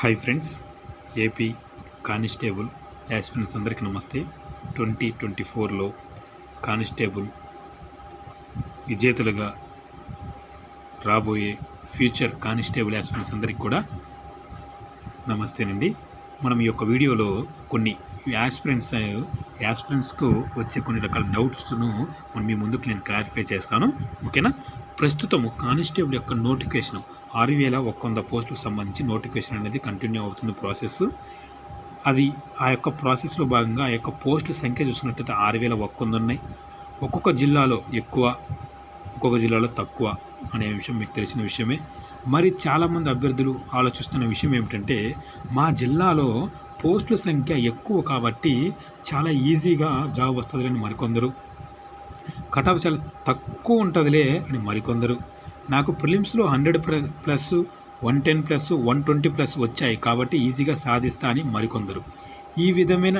Hi friends AP constable aspirants అందరికీ నమస్తే. Twenty twenty ఫోర్లో కానిస్టేబుల్ విజేతలుగా రాబోయే ఫ్యూచర్ కానిస్టేబుల్ యాస్పిరెంట్స్ అందరికీ కూడా నమస్తేనండి. మనం ఈ యొక్క వీడియోలో కొన్ని యాస్పిరెంట్స్ యాస్పిరెంట్స్కు వచ్చే కొన్ని రకాల డౌట్స్ను మనం మీ ముందుకు నేను క్లారిఫై చేస్తాను. ఓకేనా? ప్రస్తుతము కానిస్టేబుల్ యొక్క నోటిఫికేషన్ ఆరు వేల ఒక్క వంద పోస్టులకు సంబంధించి నోటిఫికేషన్ అనేది కంటిన్యూ అవుతుంది ప్రాసెస్. అది ఆ యొక్క ప్రాసెస్లో భాగంగా ఆ యొక్క పోస్టుల సంఖ్య చూసినట్టయితే ఆరు వేల ఒక్క వంద ఉన్నాయి. ఒక్కొక్క జిల్లాలో ఎక్కువ ఒక్కొక్క జిల్లాలో తక్కువ అనే విషయం మీకు తెలిసిన విషయమే. మరి చాలామంది అభ్యర్థులు ఆలోచిస్తున్న విషయం ఏమిటంటే మా జిల్లాలో పోస్టుల సంఖ్య ఎక్కువ కాబట్టి చాలా ఈజీగా జాబ్ వస్తుందని మరికొందరు. కటాఫ్ చాలా తక్కువ ఉంటుందిలే అని మరికొందరు. నాకు ప్రిలిమ్స్లో hundred plus one ten plus one twenty plus వచ్చాయి కాబట్టి ఈజీగా సాధిస్తా అని మరికొందరు. ఈ విధమైన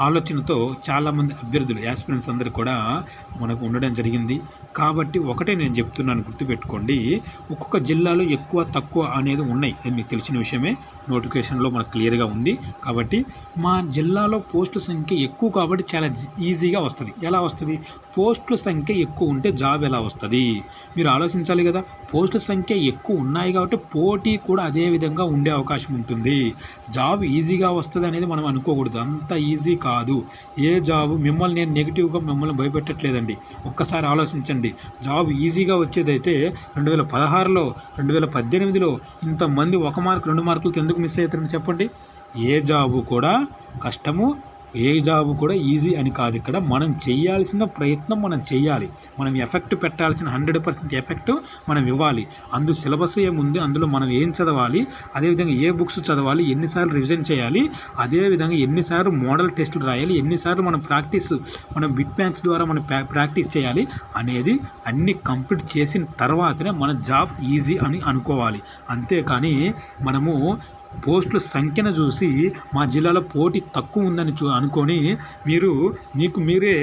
ఆలోచనతో చాలామంది అభ్యర్థులు యాస్పిరెంట్స్ అందరూ కూడా మనకు ఉండడం జరిగింది. కాబట్టి ఒకటే నేను చెప్తున్నాను గుర్తుపెట్టుకోండి. ఒక్కొక్క జిల్లాలో ఎక్కువ తక్కువ అనేది ఉన్నాయి. అది మీకు తెలిసిన విషయమే. నోటిఫికేషన్లో మనకు క్లియర్గా ఉంది. కాబట్టి మా జిల్లాలో పోస్టుల సంఖ్య ఎక్కువ కాబట్టి చాలా ఈజీగా వస్తుంది. ఎలా వస్తుంది? పోస్టుల సంఖ్య ఎక్కువ ఉంటే జాబ్ ఎలా వస్తుంది? మీరు ఆలోచించాలి కదా. పోస్టుల సంఖ్య ఎక్కువ ఉన్నాయి కాబట్టి పోటీ కూడా అదే విధంగా ఉండే అవకాశం ఉంటుంది. జాబ్ ఈజీగా వస్తుంది అనేది మనం అనుకోకూడదు. అంత ఈజీ కాదు. కాదు. ఏ జాబు మిమ్మల్ని నేను నెగిటివ్గా మిమ్మల్ని భయపెట్టట్లేదండి. ఒక్కసారి ఆలోచించండి. జాబ్ ఈజీగా వచ్చేదైతే రెండు వేల పదహారులో రెండు వేల పద్దెనిమిదిలో ఇంతమంది ఒక మార్క్ రెండు మార్కులతో ఎందుకు మిస్ అవుతారని చెప్పండి. ఏ జాబు కూడా కష్టము ఏ జాబ్ కూడా ఈజీ అని కాదు ఇక్కడ. మనం చేయాల్సిన ప్రయత్నం మనం చేయాలి. మనం ఎఫెక్ట్ పెట్టాల్సిన హండ్రెడ్ పర్సెంట్ ఎఫెక్ట్ మనం ఇవ్వాలి. అందు సిలబస్ ఏముంది? అందులో మనం ఏం చదవాలి? అదేవిధంగా ఏ బుక్స్ చదవాలి? ఎన్నిసార్లు రివిజన్ చేయాలి? అదేవిధంగా ఎన్నిసార్లు మోడల్ టెస్టులు రాయాలి? ఎన్నిసార్లు మనం ప్రాక్టీస్ మనం బిట్ బ్యాంక్స్ ద్వారా మనం ప్రాక్టీస్ చేయాలి? అనేది అన్ని కంప్లీట్ చేసిన తర్వాతనే మన జాబ్ ఈజీ అని అనుకోవాలి. అంతేకాని మనము పోస్టుల సంఖ్యను చూసి మా జిల్లాలో పోటీ తక్కువ ఉందని చూ అనుకొని మీరు మీకు మీరే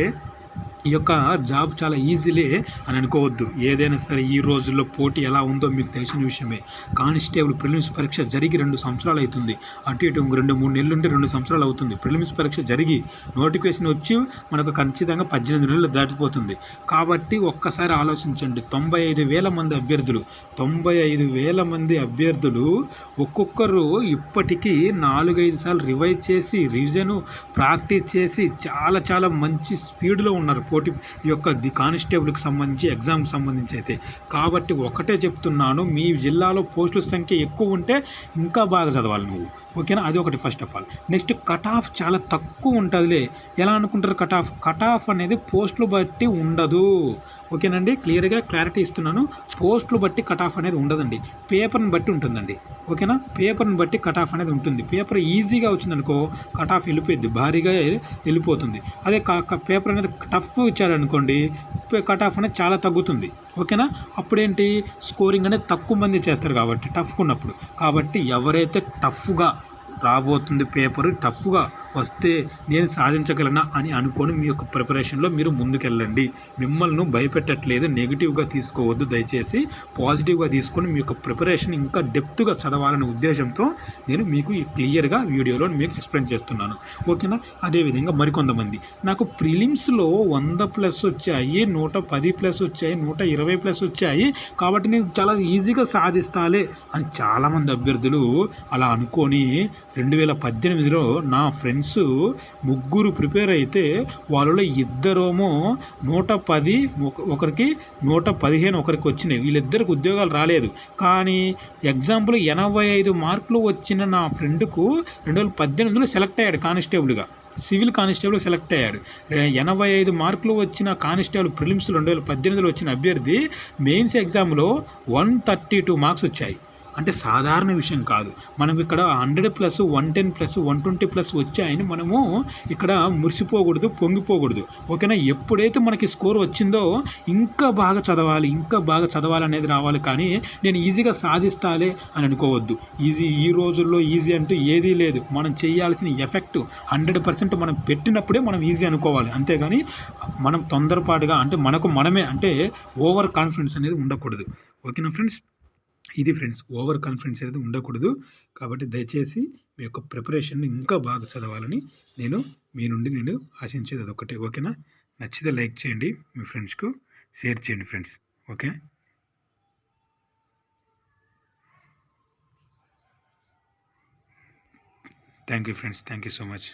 ఈ యొక్క జాబ్ చాలా ఈజీలే అని అనుకోవద్దు. ఏదైనా సరే ఈ రోజుల్లో పోటీ ఎలా ఉందో మీకు తెలిసిన విషయమే. కానిస్టేబుల్ ప్రిలిమ్స్ పరీక్ష జరిగి రెండు సంవత్సరాలు అవుతుంది. అటు ఇటు రెండు మూడు నెలలు ఉంటే రెండు సంవత్సరాలు అవుతుంది. ప్రిలిమ్స్ పరీక్ష జరిగి నోటిఫికేషన్ వచ్చి మనకు ఖచ్చితంగా పద్దెనిమిది నెలలు దాటిపోతుంది. కాబట్టి ఒక్కసారి ఆలోచించండి. తొంభై ఐదు వేల మంది అభ్యర్థులు తొంభై ఐదు వేల మంది అభ్యర్థులు ఒక్కొక్కరు ఇప్పటికీ నాలుగైదు సార్లు రివైజ్ చేసి రివిజను ప్రాక్టీస్ చేసి చాలా చాలా మంచి స్పీడ్లో ఉన్నారు. పోటీ ఈ యొక్క ది కానిస్టేబుల్కి సంబంధించి ఎగ్జామ్కి సంబంధించి అయితే. కాబట్టి ఒకటే చెప్తున్నాను మీ జిల్లాలో పోస్టుల సంఖ్య ఎక్కువ ఉంటే ఇంకా బాగా చదవాలి నువ్వు. ఓకేనా? అది ఒకటి first of all next cut off చాలా తక్కువ ఉంటుందిలే. ఎలా అనుకుంటారు కట్ ఆఫ్ కట్ ఆఫ్ అనేది పోస్టులు బట్టి ఉండదు. ఓకేనండి? క్లియర్గా క్లారిటీ ఇస్తున్నాను. పోస్టులు బట్టి కట్ ఆఫ్ అనేది ఉండదండి. పేపర్ని బట్టి ఉంటుందండి. ఓకేనా? పేపర్ని బట్టి కట్ ఆఫ్ అనేది ఉంటుంది. పేపర్ ఈజీగా వచ్చిందనుకో కట్ ఆఫ్ వెళ్ళిపోయింది భారీగా వెళ్ళిపోతుంది. అదే కా క- పేపర్ అనేది టఫ్ ఇచ్చారనుకోండి కట్ ఆఫ్ అనేది చాలా తగ్గుతుంది. ఓకేనా? అప్పుడేంటి? స్కోరింగ్ అనేది తక్కువ మంది చేస్తారు కాబట్టి టఫ్గా ఉన్నప్పుడు కాబట్టి ఎవరైతే టఫ్గా రాబోతుంది పేపర్ టఫ్గా వస్తే నేను సాధించగలనా అని అనుకొని మీ యొక్క ప్రిపరేషన్లో మీరు ముందుకెళ్ళండి. మిమ్మల్ని భయపెట్టట్లేదు నెగిటివ్గా తీసుకోవద్దు. దయచేసి పాజిటివ్గా తీసుకొని మీ యొక్క ప్రిపరేషన్ ఇంకా డెప్త్గా చదవాలనే ఉద్దేశంతో నేను మీకు ఈ క్లియర్గా వీడియోలో మీకు ఎక్స్ప్లెయిన్ చేస్తున్నాను. ఓకేనా? అదేవిధంగా మరికొంతమంది. నాకు ప్రిలిమ్స్లో వంద ప్లస్ వచ్చాయి నూట పది ప్లస్ వచ్చాయి నూట ఇరవై ప్లస్ వచ్చాయి. కాబట్టి నేను చాలా ఈజీగా సాధిస్తాలే అని చాలామంది అభ్యర్థులు అలా అనుకొని రెండు వేల పద్దెనిమిదిలో నా ఫ్రెండ్స్ ముగ్గురు ప్రిపేర్ అయితే వాళ్ళలో ఇద్దరేమో నూట పది ఒక- ఒకరికి నూట పదిహేను ఒకరికి వచ్చినాయి. వీళ్ళిద్దరికి ఉద్యోగాలు రాలేదు. కానీ ఎగ్జాంపుల్ ఎనభై ఐదు మార్కులు వచ్చిన నా ఫ్రెండ్కు రెండు వేల పద్దెనిమిదిలో సెలెక్ట్ అయ్యాడు కానిస్టేబుల్గా. సివిల్ కానిస్టేబుల్ సెలెక్ట్ అయ్యాడు. ఎనభై ఐదు మార్కులు వచ్చిన కానిస్టేబుల్ ప్రిలిమ్స్ రెండు వేల పద్దెనిమిదిలో వచ్చిన అభ్యర్థి మెయిన్స్ ఎగ్జామ్లో వన్ థర్టీ టూ మార్క్స్ వచ్చాయి. అంటే సాధారణ విషయం కాదు. మనం ఇక్కడ hundred plus one ten plus one twenty plus వచ్చాయని మనము ఇక్కడ మురిసిపోకూడదు పొంగిపోకూడదు. ఓకేనా? ఎప్పుడైతే మనకి స్కోర్ వచ్చిందో ఇంకా బాగా చదవాలి ఇంకా బాగా చదవాలి అనేది రావాలి కానీ నేను ఈజీగా సాధిస్తాలే అని అనుకోవద్దు. ఈజీ ఈ రోజుల్లో ఈజీ అంటూ ఏదీ లేదు. మనం చేయాల్సిన ఎఫెక్ట్ హండ్రెడ్ పర్సెంట్ మనం పెట్టినప్పుడే మనం ఈజీ అనుకోవాలి. అంతేగాని మనం తొందరపాటుగా అంటే మనకు మనమే అంటే ఓవర్ కాన్ఫిడెన్స్ అనేది ఉండకూడదు. ఓకేనా ఫ్రెండ్స్? ఇది ఫ్రెండ్స్ ఓవర్ కాన్ఫిడెన్స్ అనేది ఉండకూడదు. కాబట్టి దయచేసి మీ యొక్క ప్రిపరేషన్ ఇంకా బాగా చదవాలని నేను మీ నుండి నేను ఆశించేది అదొకటే ఓకేనా? నచ్చితే లైక్ చేయండి మీ ఫ్రెండ్స్కు షేర్ చేయండి friends okay? Thank you friends thank you so much.